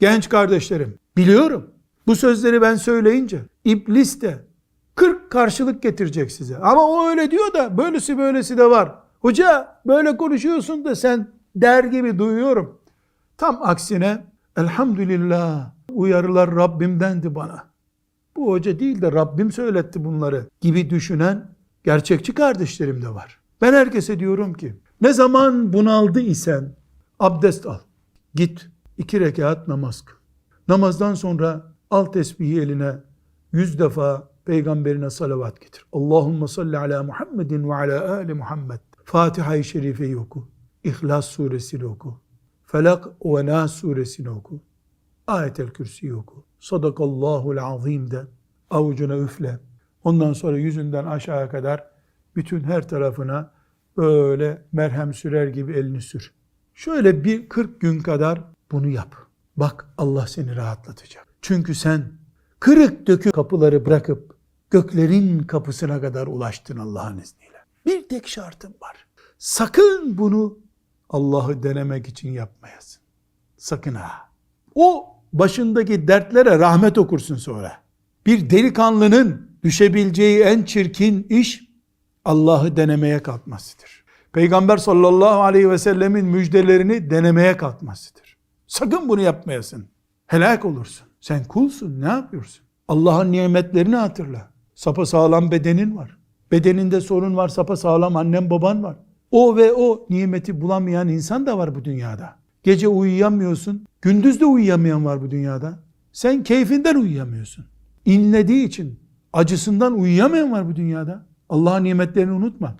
Genç kardeşlerim, biliyorum. Bu sözleri ben söyleyince iblis de 40 karşılık getirecek size. Ama o öyle diyor da böylesi böylesi de var. Hoca böyle konuşuyorsun da sen der gibi duyuyorum. Tam aksine elhamdülillah uyarılar Rabbimdendi bana. Bu hoca değil de Rabbim söyletti bunları gibi düşünen gerçekçi kardeşlerim de var. Ben herkese diyorum ki ne zaman bunaldı isen abdest al. Git iki rekat namaz kıl. Namazdan sonra al tesbihi eline yüz defa peygamberine salavat getir. Allahümme salli ala Muhammedin ve ala ali Muhammed. Fatiha-i Şerife'yi oku. İhlas suresini oku. Felak ve Nas suresini oku. Ayetel Kürsi'yi oku. Sadakallahul azim de avucuna üfle. Ondan sonra yüzünden aşağıya kadar bütün her tarafına böyle merhem sürer gibi elini sür. Şöyle bir 40 gün kadar bunu yap. Bak Allah seni rahatlatacak. Çünkü sen kırık dökük kapıları bırakıp göklerin kapısına kadar ulaştın Allah'ın izniyle. Bir tek şartım var. Sakın bunu Allah'ı denemek için yapmayasın. Sakın ha. O başındaki dertlere rahmet okursun sonra. Bir delikanlının düşebileceği en çirkin iş Allah'ı denemeye kalkmasıdır. Peygamber sallallahu aleyhi ve sellemin müjdelerini denemeye kalkmasıdır. Sakın bunu yapmayasın. Helak olursun. Sen kulsun. Ne yapıyorsun? Allah'ın nimetlerini hatırla. Sapa sağlam bedenin var. Bedeninde sorun var. Sapa sağlam annen baban var. O ve o nimeti bulamayan insan da var bu dünyada. Gece uyuyamıyorsun. Gündüz de uyuyamayan var bu dünyada. Sen keyfinden uyuyamıyorsun. İnlediği için acısından uyuyamayan var bu dünyada. Allah'ın nimetlerini unutma.